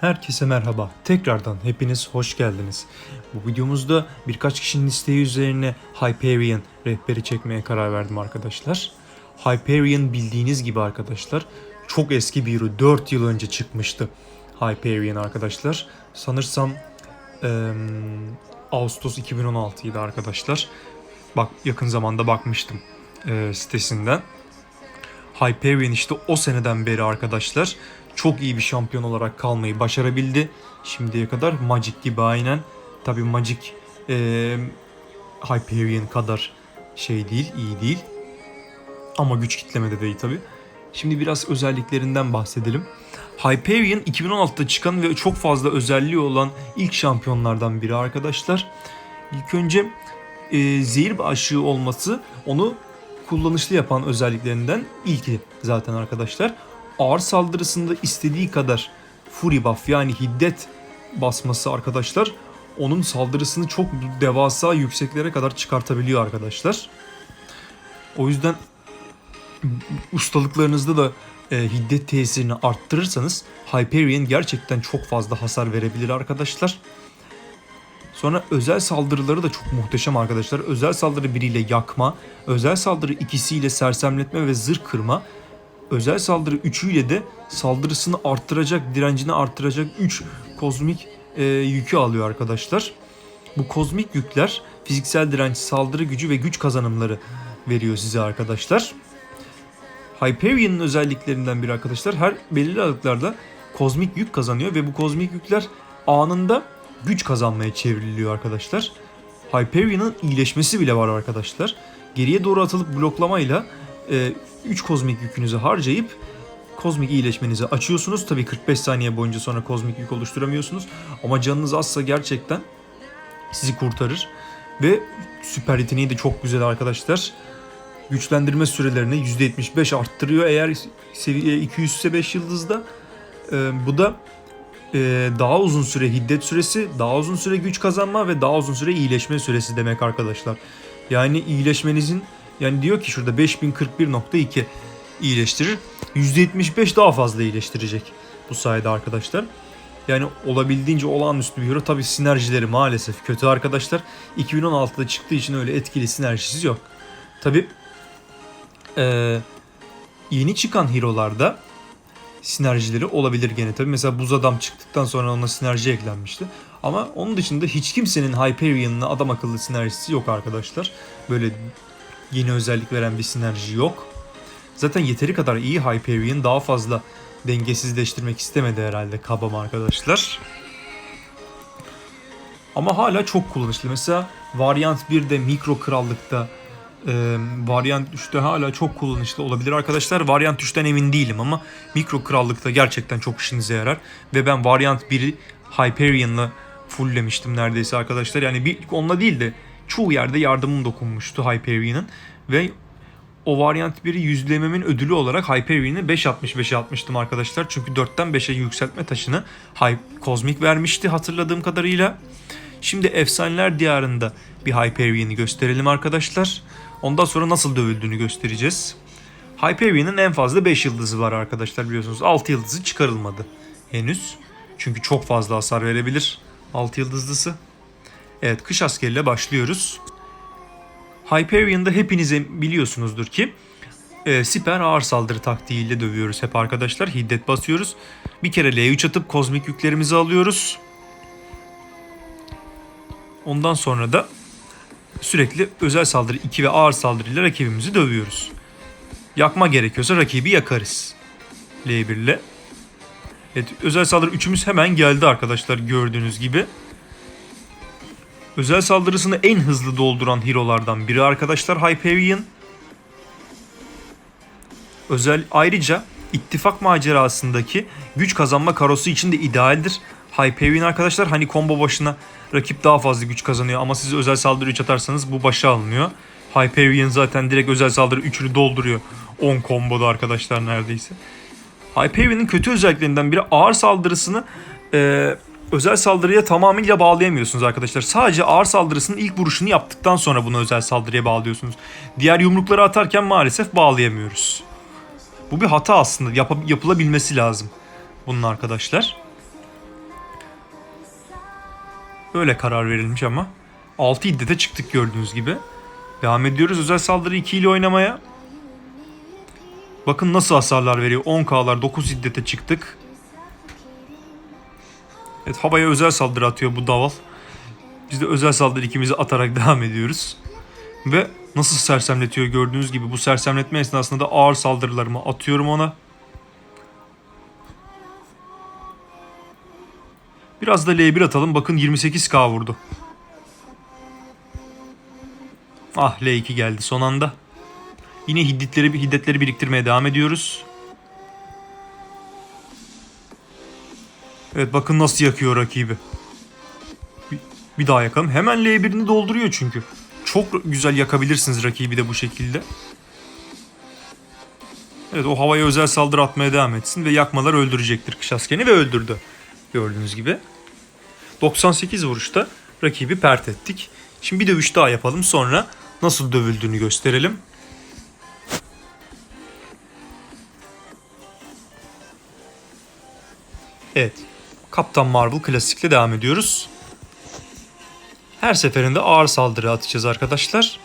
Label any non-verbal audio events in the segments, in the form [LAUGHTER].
Herkese merhaba. Tekrardan hepiniz hoş geldiniz. Bu videomuzda birkaç kişinin isteği üzerine Hyperion rehberi çekmeye karar verdim arkadaşlar. Hyperion bildiğiniz gibi arkadaşlar çok eski bir hero. 4 yıl önce çıkmıştı Hyperion arkadaşlar. Sanırsam eee, Ağustos 2016 idi arkadaşlar. Bak yakın zamanda bakmıştım eee, sitesinden. Hyperion işte o seneden beri arkadaşlar çok iyi bir şampiyon olarak kalmayı başarabildi. Şimdiye kadar Magic gibi aynen. Tabi Magic eee Hyperion kadar şey değil, iyi değil. Ama güç kitlemede değil tabi. Şimdi biraz özelliklerinden bahsedelim. Hyperion 2016'da çıkan ve çok fazla özelliği olan ilk şampiyonlardan biri arkadaşlar. İlk önce e, zehir aşığı olması onu kullanışlı yapan özelliklerinden ilki zaten arkadaşlar. Ağır saldırısında istediği kadar Fury buff yani hiddet basması arkadaşlar onun saldırısını çok devasa yükseklere kadar çıkartabiliyor arkadaşlar. O yüzden ustalıklarınızda da e, hiddet tesirini arttırırsanız Hyperion gerçekten çok fazla hasar verebilir arkadaşlar. Sonra özel saldırıları da çok muhteşem arkadaşlar. Özel saldırı biriyle yakma, özel saldırı ikisiyle sersemletme ve zırh kırma, özel saldırı üçüyle de saldırısını arttıracak, direncini arttıracak 3 kozmik e, yükü alıyor arkadaşlar. Bu kozmik yükler fiziksel direnç, saldırı gücü ve güç kazanımları veriyor size arkadaşlar. Hyperion'un özelliklerinden biri arkadaşlar her belirli aralıklarda kozmik yük kazanıyor ve bu kozmik yükler anında güç kazanmaya çevriliyor arkadaşlar. Hyperion'un iyileşmesi bile var arkadaşlar. Geriye doğru atılıp bloklamayla 3 kozmik yükünüzü harcayıp kozmik iyileşmenizi açıyorsunuz. Tabi 45 saniye boyunca sonra kozmik yük oluşturamıyorsunuz. Ama canınız azsa gerçekten sizi kurtarır. Ve süper yeteneği de çok güzel arkadaşlar. Güçlendirme sürelerini %75 arttırıyor eğer seviye 200 ise 5 yıldızda. Ee, bu da e, daha uzun süre hiddet süresi, daha uzun süre güç kazanma ve daha uzun süre iyileşme süresi demek arkadaşlar. Yani iyileşmenizin yani diyor ki şurada 5041.2 iyileştirir. %75 daha fazla iyileştirecek bu sayede arkadaşlar. Yani olabildiğince olağanüstü bir hero. Tabi sinerjileri maalesef kötü arkadaşlar. 2016'da çıktığı için öyle etkili sinerjisi yok. Tabi ee, yeni çıkan hero'larda sinerjileri olabilir gene tabi. Mesela buz adam çıktıktan sonra ona sinerji eklenmişti. Ama onun dışında hiç kimsenin Hyperion'la adam akıllı sinerjisi yok arkadaşlar. Böyle yeni özellik veren bir sinerji yok. Zaten yeteri kadar iyi Hyperion daha fazla dengesizleştirmek istemedi herhalde kabam arkadaşlar. Ama hala çok kullanışlı. Mesela Variant 1'de Mikro Krallık'ta e, Variant 3'te hala çok kullanışlı olabilir arkadaşlar. Variant 3'ten emin değilim ama Mikro Krallık'ta gerçekten çok işinize yarar. Ve ben Variant 1'i Hyperion'la fulllemiştim neredeyse arkadaşlar. Yani bir, onunla değil de çoğu yerde yardımım dokunmuştu Hyperion'ın. Ve o Variant 1'i yüzlememin ödülü olarak Hyperion'ı 5.65'e atmıştım arkadaşlar. Çünkü 4'ten 5'e yükseltme taşını Hype Cosmic vermişti hatırladığım kadarıyla. Şimdi Efsaneler Diyarı'nda bir Hyperion'ı gösterelim arkadaşlar. Ondan sonra nasıl dövüldüğünü göstereceğiz. Hyperion'ın en fazla 5 yıldızı var arkadaşlar biliyorsunuz. 6 yıldızı çıkarılmadı henüz. Çünkü çok fazla hasar verebilir 6 yıldızlısı. Evet kış askeriyle başlıyoruz. Hyperion'da hepiniz biliyorsunuzdur ki e, siper ağır saldırı taktiğiyle dövüyoruz hep arkadaşlar. Hiddet basıyoruz. Bir kere L3 atıp kozmik yüklerimizi alıyoruz. Ondan sonra da sürekli özel saldırı 2 ve ağır saldırı ile rakibimizi dövüyoruz. Yakma gerekiyorsa rakibi yakarız. L1 ile. Evet, özel saldırı 3'ümüz hemen geldi arkadaşlar gördüğünüz gibi. Özel saldırısını en hızlı dolduran hero'lardan biri arkadaşlar Hyperion. Özel ayrıca ittifak macerasındaki güç kazanma karosu için de idealdir. Hyperion arkadaşlar hani combo başına rakip daha fazla güç kazanıyor ama siz özel saldırı 3 atarsanız bu başa alınıyor. Hyperion zaten direkt özel saldırı 3'ünü dolduruyor. 10 komboda arkadaşlar neredeyse. Hyperion'un kötü özelliklerinden biri ağır saldırısını e, özel saldırıya tamamıyla bağlayamıyorsunuz arkadaşlar. Sadece ağır saldırısının ilk vuruşunu yaptıktan sonra bunu özel saldırıya bağlıyorsunuz. Diğer yumrukları atarken maalesef bağlayamıyoruz. Bu bir hata aslında. Yap- yapılabilmesi lazım bunun arkadaşlar. Böyle karar verilmiş ama. 6 hiddete çıktık gördüğünüz gibi. Devam ediyoruz özel saldırı 2 ile oynamaya. Bakın nasıl hasarlar veriyor. 10k'lar 9 hiddete çıktık. Evet havaya özel saldırı atıyor bu daval. Biz de özel saldırı ikimizi atarak [LAUGHS] devam ediyoruz. Ve nasıl sersemletiyor gördüğünüz gibi bu sersemletme esnasında da ağır saldırılarımı atıyorum ona. Biraz da L1 atalım. Bakın 28k vurdu. Ah L2 geldi son anda. Yine hiddetleri, hiddetleri biriktirmeye devam ediyoruz. Evet bakın nasıl yakıyor rakibi. Bir, bir daha yakalım. Hemen L1'ini dolduruyor çünkü. Çok güzel yakabilirsiniz rakibi de bu şekilde. Evet o havaya özel saldırı atmaya devam etsin ve yakmalar öldürecektir Kışasken'i ve öldürdü. Gördüğünüz gibi. 98 vuruşta rakibi pert ettik. Şimdi bir dövüş daha yapalım sonra nasıl dövüldüğünü gösterelim. Evet. Kaptan Marvel klasikle devam ediyoruz. Her seferinde ağır saldırı atacağız arkadaşlar.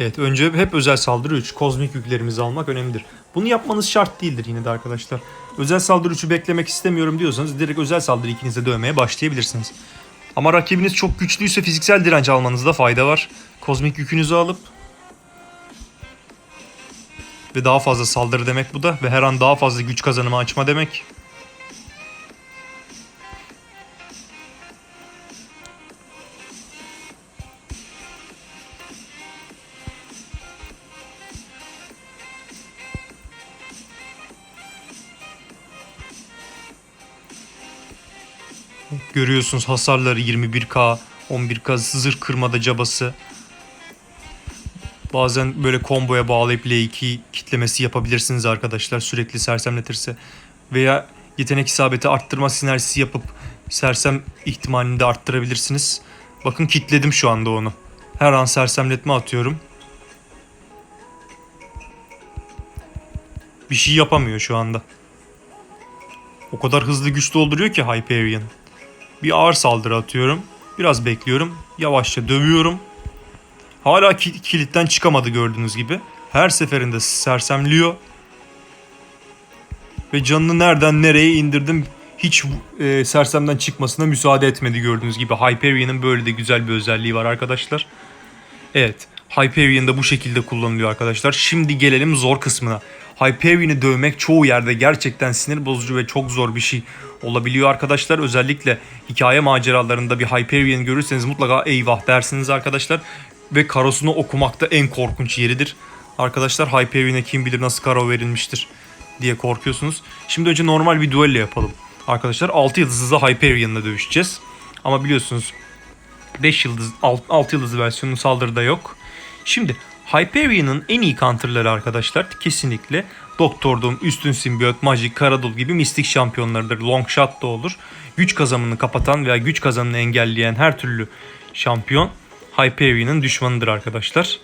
Evet önce hep özel saldırı 3. Kozmik yüklerimizi almak önemlidir. Bunu yapmanız şart değildir yine de arkadaşlar. Özel saldırı 3'ü beklemek istemiyorum diyorsanız direkt özel saldırı ikinize dövmeye başlayabilirsiniz. Ama rakibiniz çok güçlüyse fiziksel direnç almanızda fayda var. Kozmik yükünüzü alıp ve daha fazla saldırı demek bu da ve her an daha fazla güç kazanımı açma demek. Görüyorsunuz hasarları 21k, 11k zırh kırmada cabası. Bazen böyle komboya bağlayıp L2 kitlemesi yapabilirsiniz arkadaşlar sürekli sersemletirse. Veya yetenek isabeti arttırma sinerjisi yapıp sersem ihtimalini de arttırabilirsiniz. Bakın kitledim şu anda onu. Her an sersemletme atıyorum. Bir şey yapamıyor şu anda. O kadar hızlı güç dolduruyor ki Hyperion. Bir ağır saldırı atıyorum. Biraz bekliyorum. Yavaşça dövüyorum. Hala ki- kilitten çıkamadı gördüğünüz gibi. Her seferinde sersemliyor. Ve canını nereden nereye indirdim hiç e, sersemden çıkmasına müsaade etmedi gördüğünüz gibi. Hyperion'ın böyle de güzel bir özelliği var arkadaşlar. Evet. Hyperion da bu şekilde kullanılıyor arkadaşlar. Şimdi gelelim zor kısmına. Hyperion'ı dövmek çoğu yerde gerçekten sinir bozucu ve çok zor bir şey olabiliyor arkadaşlar. Özellikle hikaye maceralarında bir Hyperion görürseniz mutlaka eyvah dersiniz arkadaşlar. Ve karosunu okumakta en korkunç yeridir. Arkadaşlar Hyperion'a kim bilir nasıl karo verilmiştir diye korkuyorsunuz. Şimdi önce normal bir duello yapalım. Arkadaşlar 6 yıldızlı Hyperion'la dövüşeceğiz. Ama biliyorsunuz 5 yıldız 6 yıldızlı versiyonun saldırıda yok. Şimdi Hyperion'ın en iyi counterları arkadaşlar kesinlikle Doktor Doom, Üstün Simbiyot, Magic, Karadul gibi mistik şampiyonlarıdır. Long Shot da olur. Güç kazanımını kapatan veya güç kazanımını engelleyen her türlü şampiyon Hyperion'ın düşmanıdır arkadaşlar.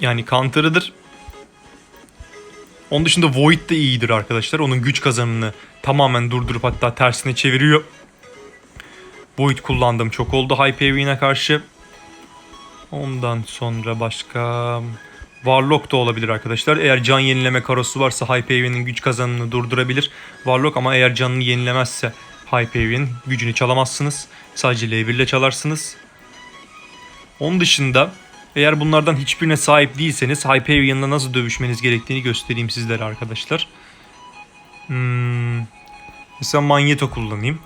Yani counter'ıdır. Onun dışında Void de iyidir arkadaşlar. Onun güç kazanımını tamamen durdurup hatta tersine çeviriyor. Void kullandım çok oldu Hyperion'a karşı. Ondan sonra başka Warlock da olabilir arkadaşlar. Eğer can yenileme karosu varsa Hyperion'ın güç kazanımını durdurabilir. Warlock ama eğer canını yenilemezse Hyperion gücünü çalamazsınız. Sadece L1 ile çalarsınız. Onun dışında eğer bunlardan hiçbirine sahip değilseniz Hyperion'la nasıl dövüşmeniz gerektiğini göstereyim sizlere arkadaşlar. Hmm, mesela Magneto kullanayım.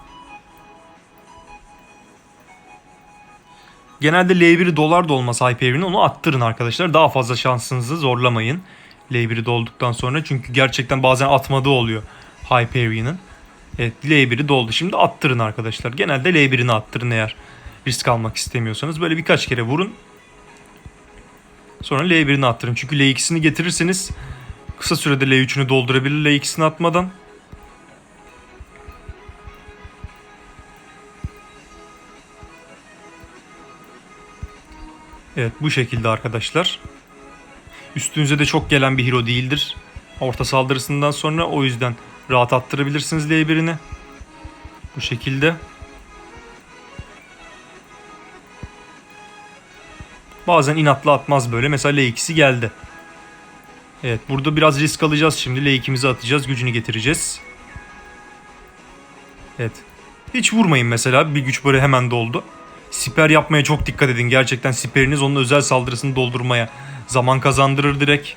Genelde L1'i dolar da olmaz Hyperion'u onu attırın arkadaşlar. Daha fazla şansınızı zorlamayın. L1'i dolduktan sonra çünkü gerçekten bazen atmadığı oluyor Hyperion'ın. Evet L1'i doldu. Şimdi attırın arkadaşlar. Genelde L1'ini attırın eğer risk almak istemiyorsanız. Böyle birkaç kere vurun. Sonra L1'ini attırın. Çünkü L2'sini getirirseniz kısa sürede L3'ünü doldurabilir L2'sini atmadan. Evet bu şekilde arkadaşlar. Üstünüze de çok gelen bir hero değildir. Orta saldırısından sonra o yüzden rahat attırabilirsiniz L1'ini. Bu şekilde. Bazen inatla atmaz böyle. Mesela L2'si geldi. Evet burada biraz risk alacağız şimdi. L2'mizi atacağız. Gücünü getireceğiz. Evet. Hiç vurmayın mesela. Bir güç böyle hemen doldu. Siper yapmaya çok dikkat edin. Gerçekten siperiniz onun özel saldırısını doldurmaya zaman kazandırır direkt.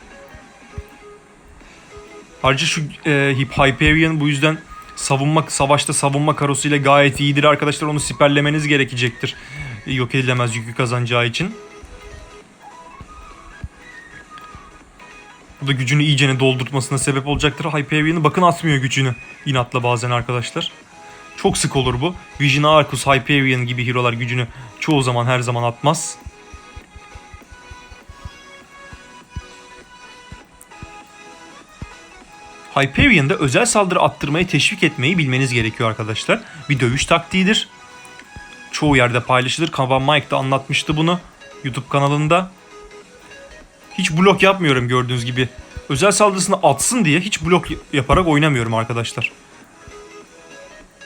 Ayrıca şu e, Hyperion bu yüzden savunma savaşta savunma karosuyla gayet iyidir arkadaşlar. Onu siperlemeniz gerekecektir. Yok edilemez yükü kazanacağı için. Bu da gücünü iyicene doldurtmasına sebep olacaktır. Hyperion'u bakın atmıyor gücünü. inatla bazen arkadaşlar. Çok sık olur bu. Vision Arcus, Hyperion gibi hero'lar gücünü çoğu zaman her zaman atmaz. Hyperion'da özel saldırı attırmayı teşvik etmeyi bilmeniz gerekiyor arkadaşlar. Bir dövüş taktiğidir. Çoğu yerde paylaşılır. Kavan Mike de anlatmıştı bunu YouTube kanalında. Hiç blok yapmıyorum gördüğünüz gibi. Özel saldırısını atsın diye hiç blok yaparak oynamıyorum arkadaşlar.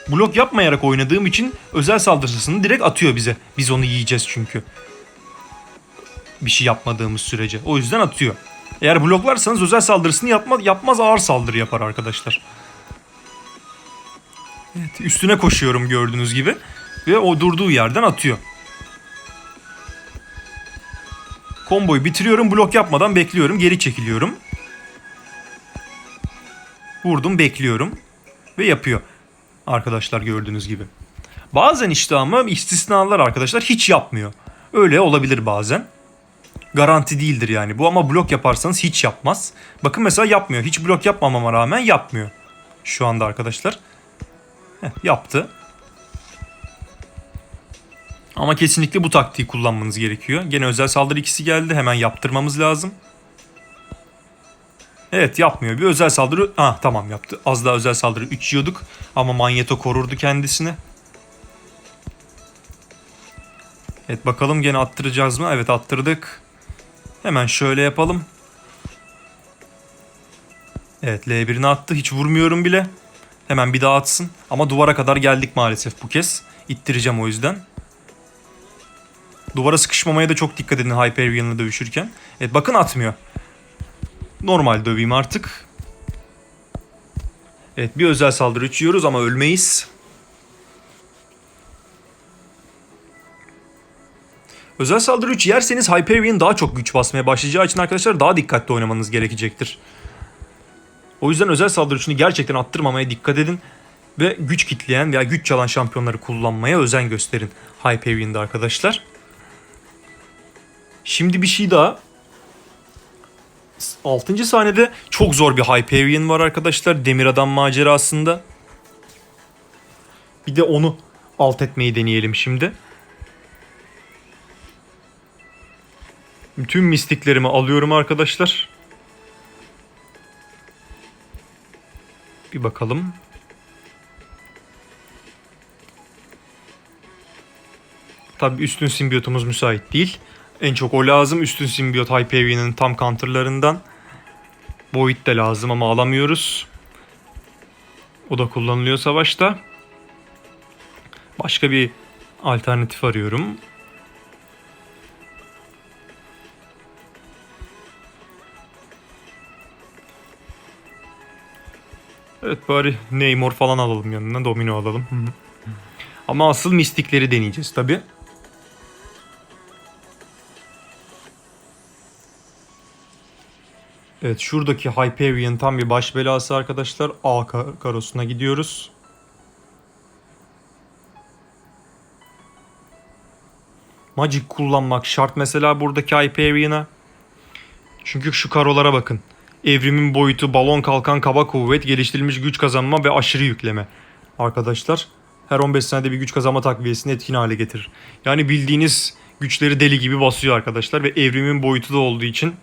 Blok yapmayarak oynadığım için özel saldırısını direkt atıyor bize. Biz onu yiyeceğiz çünkü. Bir şey yapmadığımız sürece. O yüzden atıyor. Eğer bloklarsanız özel saldırısını yapma, yapmaz ağır saldırı yapar arkadaşlar. Evet, üstüne koşuyorum gördüğünüz gibi. Ve o durduğu yerden atıyor. Komboyu bitiriyorum blok yapmadan bekliyorum geri çekiliyorum. Vurdum bekliyorum. Ve yapıyor. Arkadaşlar gördüğünüz gibi. Bazen işte ama istisnalar arkadaşlar hiç yapmıyor. Öyle olabilir bazen. Garanti değildir yani bu ama blok yaparsanız hiç yapmaz. Bakın mesela yapmıyor. Hiç blok yapmamama rağmen yapmıyor. Şu anda arkadaşlar. Heh, yaptı. Ama kesinlikle bu taktiği kullanmanız gerekiyor. Gene özel saldırı ikisi geldi. Hemen yaptırmamız lazım. Evet yapmıyor. Bir özel saldırı... Ah tamam yaptı. Az daha özel saldırı 3 yiyorduk. Ama Manyeto korurdu kendisini. Evet bakalım gene attıracağız mı? Evet attırdık. Hemen şöyle yapalım. Evet L1'ini attı. Hiç vurmuyorum bile. Hemen bir daha atsın. Ama duvara kadar geldik maalesef bu kez. İttireceğim o yüzden. Duvara sıkışmamaya da çok dikkat edin Hyperion'la dövüşürken. Evet bakın atmıyor. Normal döveyim artık. Evet bir özel saldırı uçuyoruz ama ölmeyiz. Özel saldırı 3 yerseniz Hyperion daha çok güç basmaya başlayacağı için arkadaşlar daha dikkatli oynamanız gerekecektir. O yüzden özel saldırı 3'ünü gerçekten attırmamaya dikkat edin. Ve güç kitleyen veya güç çalan şampiyonları kullanmaya özen gösterin Hyperion'da arkadaşlar. Şimdi bir şey daha. 6. sahnede çok zor bir Hyperion var arkadaşlar. Demir Adam macerasında. Bir de onu alt etmeyi deneyelim şimdi. Tüm mistiklerimi alıyorum arkadaşlar. Bir bakalım. Tabi üstün simbiyotumuz müsait değil. En çok o lazım. Üstün simbiyot Hyperion'ın tam counterlarından. Void de lazım ama alamıyoruz. O da kullanılıyor savaşta. Başka bir alternatif arıyorum. Evet bari Neymar falan alalım yanına. Domino alalım. Ama asıl mistikleri deneyeceğiz tabi. Evet şuradaki Hyperion tam bir baş belası arkadaşlar. A ka- karosuna gidiyoruz. Magic kullanmak şart mesela buradaki Hyperion'a. Çünkü şu karolara bakın. Evrimin boyutu, balon kalkan, kaba kuvvet, geliştirilmiş güç kazanma ve aşırı yükleme. Arkadaşlar her 15 saniyede bir güç kazanma takviyesini etkin hale getirir. Yani bildiğiniz güçleri deli gibi basıyor arkadaşlar ve evrimin boyutu da olduğu için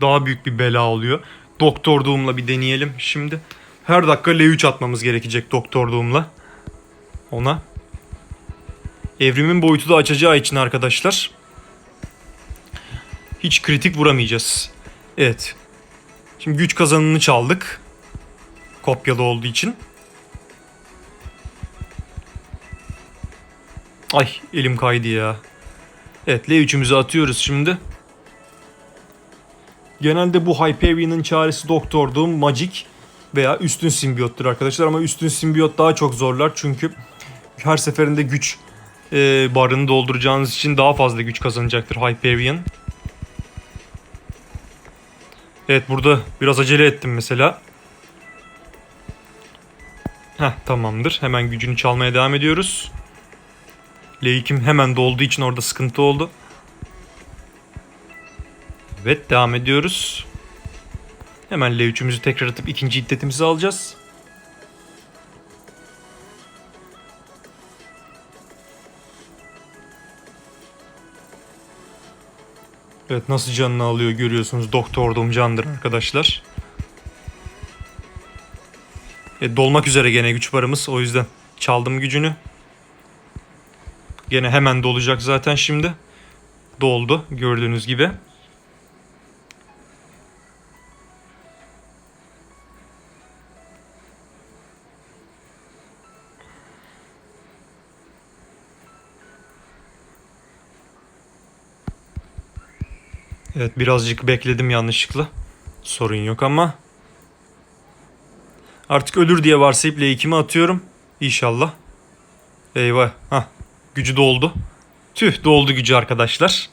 daha büyük bir bela oluyor. Doktor Doom'la bir deneyelim şimdi. Her dakika L3 atmamız gerekecek Doktor Doom'la. Ona. Evrimin boyutu da açacağı için arkadaşlar hiç kritik vuramayacağız. Evet. Şimdi güç kazanını çaldık. Kopyalı olduğu için. Ay elim kaydı ya. Evet L3'ümüzü atıyoruz şimdi. Genelde bu Hyperion'ın çaresi Doktor Doom, Magic veya üstün simbiyottur arkadaşlar. Ama üstün simbiyot daha çok zorlar çünkü her seferinde güç e, barını dolduracağınız için daha fazla güç kazanacaktır Hyperion. Evet burada biraz acele ettim mesela. Heh tamamdır. Hemen gücünü çalmaya devam ediyoruz. L2'm hemen dolduğu için orada sıkıntı oldu. Evet devam ediyoruz. Hemen L3'ümüzü tekrar atıp ikinci iddetimizi alacağız. Evet nasıl canını alıyor görüyorsunuz. Doktordum candır arkadaşlar. E, dolmak üzere gene güç barımız. O yüzden çaldım gücünü. Gene hemen dolacak zaten şimdi. Doldu gördüğünüz gibi. Evet birazcık bekledim yanlışlıkla. Sorun yok ama. Artık ölür diye varsayıp L2'mi atıyorum. İnşallah. Eyvah. Hah. Gücü doldu. Tüh doldu gücü arkadaşlar.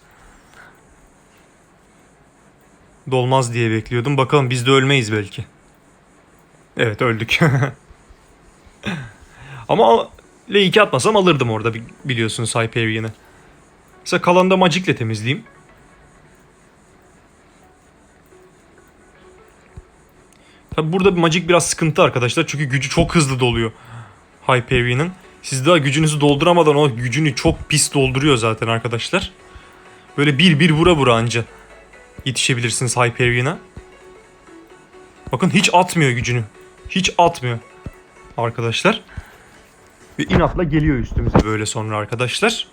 Dolmaz diye bekliyordum. Bakalım biz de ölmeyiz belki. Evet öldük. [LAUGHS] Ama L2 atmasam alırdım orada bi- biliyorsunuz Hyperion'ı. Mesela kalanı da Magic'le temizleyeyim. Tabi burada Magic biraz sıkıntı arkadaşlar. Çünkü gücü çok hızlı doluyor Hyperion'ın. Siz daha gücünüzü dolduramadan o gücünü çok pis dolduruyor zaten arkadaşlar. Böyle bir bir vura vura anca yetişebilirsiniz Hyperion'a. Bakın hiç atmıyor gücünü. Hiç atmıyor arkadaşlar. Ve inatla geliyor üstümüze böyle sonra arkadaşlar.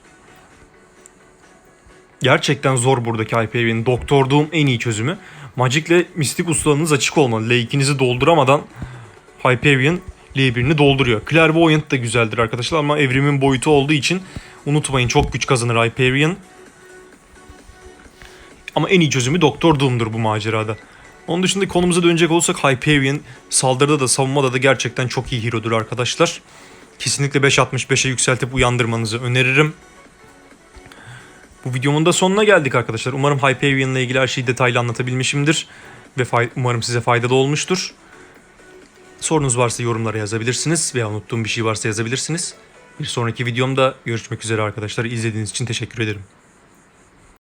Gerçekten zor buradaki Hyperion'in. Doktor Doom en iyi çözümü. Magic'le mistik ustalığınız açık olmalı. L2'nizi dolduramadan Hyperion L1'ini dolduruyor. Clairvoyant da güzeldir arkadaşlar ama evrimin boyutu olduğu için unutmayın çok güç kazanır Hyperion. Ama en iyi çözümü Doktor Doom'dur bu macerada. Onun dışında konumuza dönecek olursak Hyperion saldırıda da savunmada da gerçekten çok iyi hero'dur arkadaşlar. Kesinlikle 5.65'e yükseltip uyandırmanızı öneririm. Bu videomun da sonuna geldik arkadaşlar. Umarım Hyperion ile ilgili her şeyi detaylı anlatabilmişimdir. Ve umarım size faydalı olmuştur. Sorunuz varsa yorumlara yazabilirsiniz veya unuttuğum bir şey varsa yazabilirsiniz. Bir sonraki videomda görüşmek üzere arkadaşlar. İzlediğiniz için teşekkür ederim.